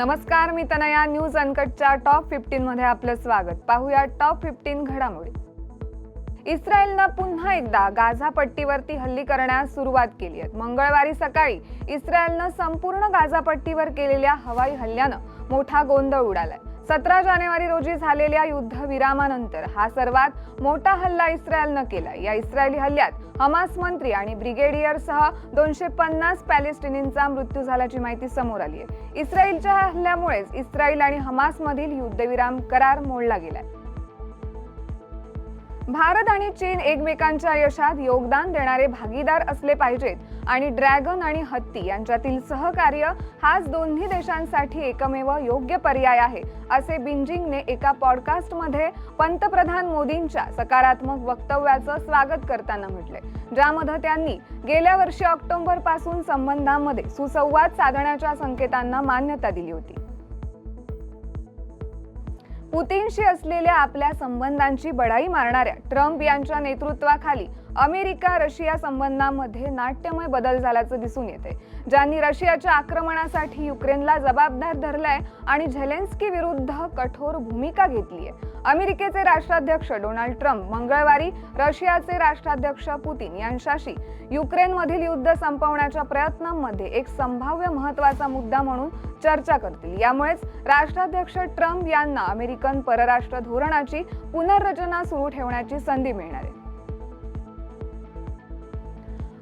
नमस्कार मी Tanaya. News अनकटच्या top fifteen मध्ये आपलं स्वागत. पाहूया टॉप फिफ्टीन घडामोडी. इस्रायलनं पुन्हा एकदा गाझा पट्टीवरती हल्ली करण्यास सुरुवात केली आहे. मंगळवारी सकाळी इस्रायलनं संपूर्ण गाझा पट्टीवर केलेल्या हवाई हल्ल्यानं मोठा गोंधळ उडालाय. सतरा जानेवारी रोजी झालेल्या युद्धविरामानंतर हा सर्वात मोठा हल्ला इस्रायलनं केला या इस्रायली हल्ल्यात हमास मंत्री आणि ब्रिगेडियरसह दोनशे पन्नास पॅलेस्टिनींचा मृत्यू झाल्याची माहिती समोर आली आहे इस्रायलच्या हल्ल्यामुळेच इस्रायल आणि हमासमधील युद्धविराम करार मोडला गेलाय. भारत आणि चीन एकमेकांच्या यशात योगदान देणारे भागीदार असले पाहिजेत. आणि ड्रॅगन आणि हत्ती यांच्यातील सहकार्य हाच दोन्ही देशांसाठी एकमेव योग्य पर्याय आहे असे बिंजिंगने एका पॉडकास्टमध्ये पंतप्रधान मोदींच्या सकारात्मक वक्तव्याचं स्वागत करताना म्हटले. ज्यामध्ये त्यांनी गेल्या वर्षी ऑक्टोबरपासून संबंधांमध्ये सुसंवाद साधण्याच्या संकेतांना मान्यता दिली होती. पुतीनशी असलेल्या आपल्या संबंधांची बढाई मारणाऱ्या ट्रम्प यांच्या नेतृत्वाखाली अमेरिका रशिया संबंधांमध्ये नाट्यमय बदल झाल्याचं दिसून येते ज्यांनी रशियाच्या आक्रमणासाठी युक्रेनला जबाबदार धरलाय आणि झेलेन्स्की विरुद्ध कठोर भूमिका घेतली आहे. अमेरिकेचे राष्ट्राध्यक्ष डोनाल्ड ट्रम्प मंगळवारी रशियाचे राष्ट्राध्यक्ष पुतीन यांच्याशी युक्रेनमधील युद्ध संपवण्याच्या प्रयत्नांमध्ये एक संभाव्य महत्त्वाचा मुद्दा म्हणून चर्चा करतील. यामुळेच राष्ट्राध्यक्ष ट्रम्प यांना अमेरिकन परराष्ट्र धोरणाची पुनर्रचना सुरू ठेवण्याची संधी मिळणार आहे.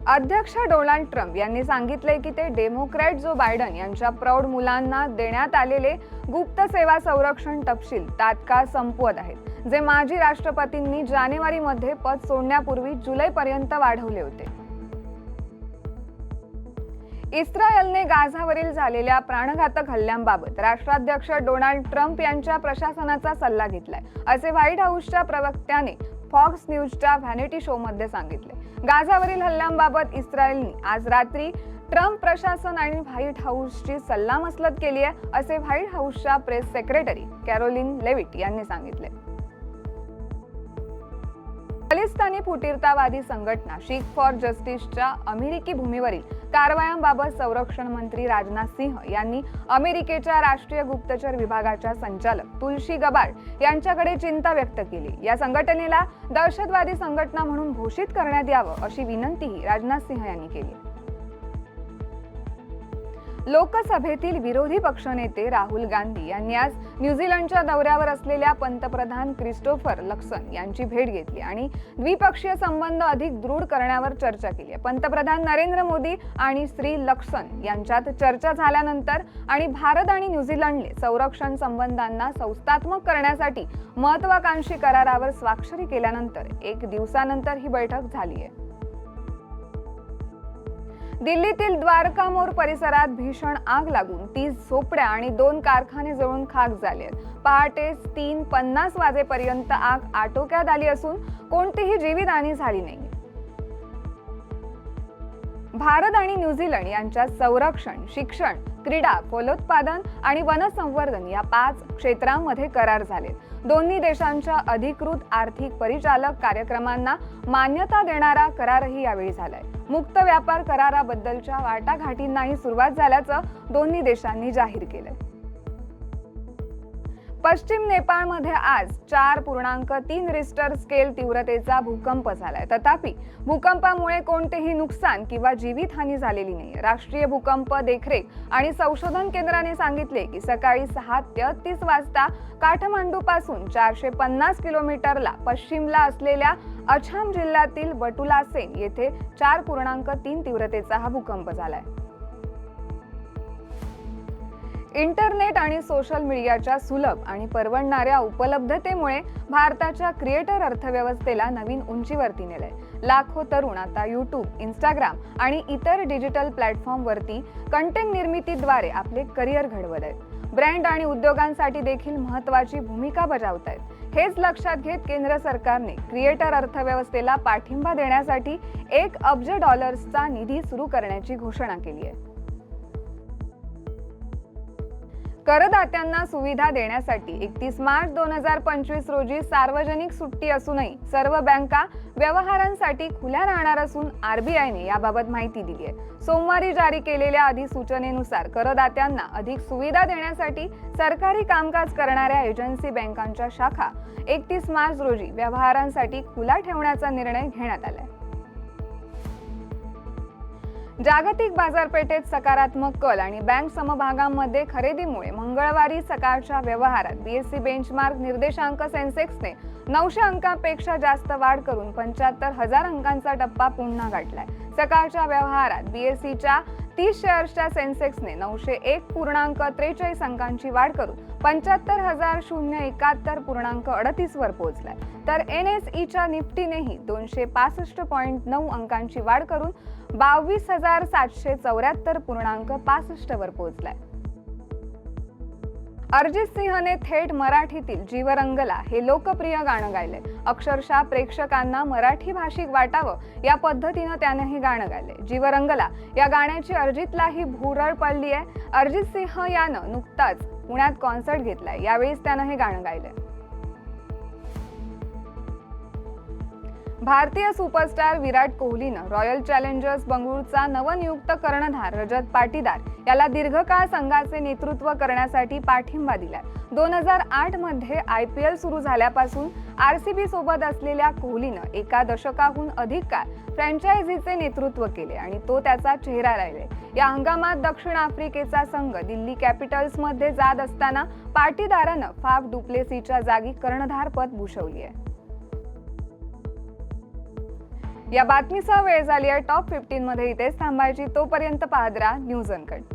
अध्यक्ष डोनाल्ड ट्रम्प यांनी सांगितले की ते डेमोक्रॅट जो बायडन यांच्या प्रौढ मुलांना देण्यात आलेले गुप्त सेवा संरक्षण तपशील तात्काळ संपवत आहेत जे माजी राष्ट्रपतींनी जानेवारीमध्ये पद सोडण्यापूर्वी जुलैपर्यंत वाढवले होते. इस्रायलने गाझावरील झालेल्या प्राणघातक हल्ल्यांबाबत राष्ट्राध्यक्ष डोनाल्ड ट्रम्प यांच्या प्रशासनाचा सल्ला घेतलाय असे व्हाईट हाऊसच्या प्रवक्त्याने फॉक्स न्यूजच्या व्हॅनिटी शोमध्ये सांगितले. गाझावरील हल्ल्यांबाबत इस्रायलने आज रात्री ट्रम्प प्रशासन आणि व्हाईट हाऊसची सल्लामसलत केली आहे असे व्हाईट हाऊसच्या प्रेस सेक्रेटरी कॅरोलिन लेविट यांनी सांगितले. खालिस्तानी फुटीरतावादी संघटना शीख फॉर जस्टिसच्या अमेरिकी भूमीवरील कारवायांबाबत संरक्षण मंत्री राजनाथ सिंह यांनी अमेरिकेच्या राष्ट्रीय गुप्तचर विभागाच्या संचालक तुलशी गबार्ड यांच्याकडे चिंता व्यक्त केली. या संघटनेला दहशतवादी संघटना म्हणून घोषित करण्यात यावं अशी विनंतीही राजनाथ सिंह यांनी केली. लोकसभेतील विरोधी पक्षनेते राहुल गांधी यांनी आज न्यूझीलंडच्या दौऱ्यावर असलेल्या पंतप्रधान क्रिस्टोफर लक्सन यांची भेट घेतली आणि द्विपक्षीय संबंध अधिक दृढ करण्यावर चर्चा केली. आहे पंतप्रधान नरेंद्र मोदी आणि श्री लक्सन यांच्यात चर्चा झाल्यानंतर आणि भारत आणि न्यूझीलंडने संरक्षण संबंधांना संस्थात्मक करण्यासाठी महत्वाकांक्षी करारावर स्वाक्षरी केल्यानंतर एक दिवसानंतर ही बैठक झाली आहे. दिल्लीतील द्वारका मोर परिसरात भीषण आग लागून तीस झोपड्या आणि दोन कारखाने जळून खाक झाले आहेत. पहाटे तीन पन्नास वाजेपर्यंत आग आटोक्यात आली असून कोणतीही जीवितहानी झाली नाही. भारत आणि न्यूझीलंड यांच्या संरक्षण शिक्षण क्रीडा फलोत्पादन आणि वनसंवर्धन या पाच क्षेत्रांमध्ये करार झालेत. दोन्ही देशांच्या अधिकृत आर्थिक परिचालक कार्यक्रमांना मान्यता देणारा करारही यावेळी झालाय. मुक्त व्यापार कराराबद्दलच्या वाटाघाटींनाही सुरुवात झाल्याचं दोन्ही देशांनी जाहीर केलंय. पश्चिम नेपाळमध्ये आज चार पूर्णांक तीन रिस्टर स्केल तीव्रतेचा भूकंप झालाय. तथापि भूकंपामुळे कोणतेही नुकसान किंवा जीवितहानी झालेली नाही राष्ट्रीय भूकंप देखरेख आणि संशोधन केंद्राने सांगितले की सकाळी सहा तेहतीस वाजता काठमांडू पासून चारशे पन्नास किलोमीटरला पश्चिमला असलेल्या अछाम जिल्ह्यातील वटुलासेन येथे चार पूर्णांक तीन तीव्रतेचा हा भूकंप झालाय. इंटरनेट आणि सोशल मीडियाच्या सुलभ आणि परवडणाऱ्या उपलब्धतेमुळे भारताच्या क्रिएटर अर्थव्यवस्थेला नवीन उंचीवरती नेलंय. लाखो तरुण आता यूट्यूब इंस्टाग्राम आणि इतर डिजिटल प्लॅटफॉर्मवरती कंटेंट निर्मितीद्वारे आपले करिअर घडवत आहेत ब्रँड आणि उद्योगांसाठी देखील महत्वाची भूमिका बजावत आहेत हेच लक्षात घेत केंद्र सरकारने क्रिएटर अर्थव्यवस्थेला पाठिंबा देण्यासाठी एक अब्ज डॉलर्सचा निधी सुरू करण्याची घोषणा केली आहे. करदात्यांना सुविधा देण्यासाठी एकतीस मार्च दोन हजार पंचवीस रोजी सार्वजनिक सुट्टी असूनही सर्व बँका व्यवहारांसाठी खुल्या राहणार असून आरबीआयने याबाबत माहिती दिली आहे. सोमवारी जारी केलेल्या अधिसूचनेनुसार करदात्यांना अधिक सुविधा देण्यासाठी सरकारी कामकाज करणाऱ्या एजन्सी बँकांच्या शाखा एकतीस मार्च रोजी व्यवहारांसाठी खुला ठेवण्याचा निर्णय घेण्यात आलाय. जागतिक बाजारपेठेत सकारात्मक कल आणि बँक समभागांमध्ये खरेदीमुळे मंगळवारी सकाळच्या व्यवहारात बीएससी बेंचमार्क निर्देशांक सेन्सेक्सने नऊशे अंकांपेक्षा जास्त वाढ करून पंच्याहत्तर हजार अंकांचा टप्पा पुन्हा गाठलाय. सकाळच्या व्यवहारात बीएससीच्या तीस शेअर्सच्या सेन्सेक्सने नऊशे एक पूर्णांक त्रेचाळीस अंकांची वाढ करून पंच्याहत्तर हजार शून्य एकाहत्तर पूर्णांक अडतीसवर पोहोचलाय. तर एन एस ईच्या निफ्टीनेही दोनशे पासष्ट पॉईंट नऊ अंकांची वाढ करून बावीस हजार सातशे चौऱ्याहत्तर पूर्णांक पासष्टवर पोहोचलाय. अरिजित सिंहने थेट मराठीतील जीवरंगला हे लोकप्रिय गाणं गायले अक्षरशः प्रेक्षकांना मराठी भाषिक वाटावं या पद्धतीनं त्यानं हे गाणं गायले जीवरंगला या गाण्याची अरिजितलाही भुरळ पडली आहे अरिजित सिंह यानं नुकताच पुण्यात कॉन्सर्ट घेतलाय. यावेळीच त्यानं हे गाणं गायलंय. भारतीय सुपरस्टार विराट कोहलीनं रॉयल चॅलेंजर्स बंगळुरूचा नवनियुक्त कर्णधार रजत पाटीदार याला दीर्घकाळ संघाचे नेतृत्व करण्यासाठी पाठिंबा दिलाय. दोन हजार आठमध्ये आय पी एल सुरू झाल्यापासून आर सी बी सोबत असलेल्या कोहलीनं एका दशकाहून अधिक काळ फ्रँचायझीचे नेतृत्व केले आणि तो त्याचा चेहरा राहिले. या हंगामात दक्षिण आफ्रिकेचा संघ दिल्ली कॅपिटल्समध्ये जात असताना पाटीदारानं फाफ डुप्लेसीच्या जागी कर्णधारपद भूषवली आहे या बातमीसह वेळ झाली आहे. टॉप फिफ्टीन मध्ये इथेच थांबायची. तोपर्यंत पाहत राहा न्यूज अनकट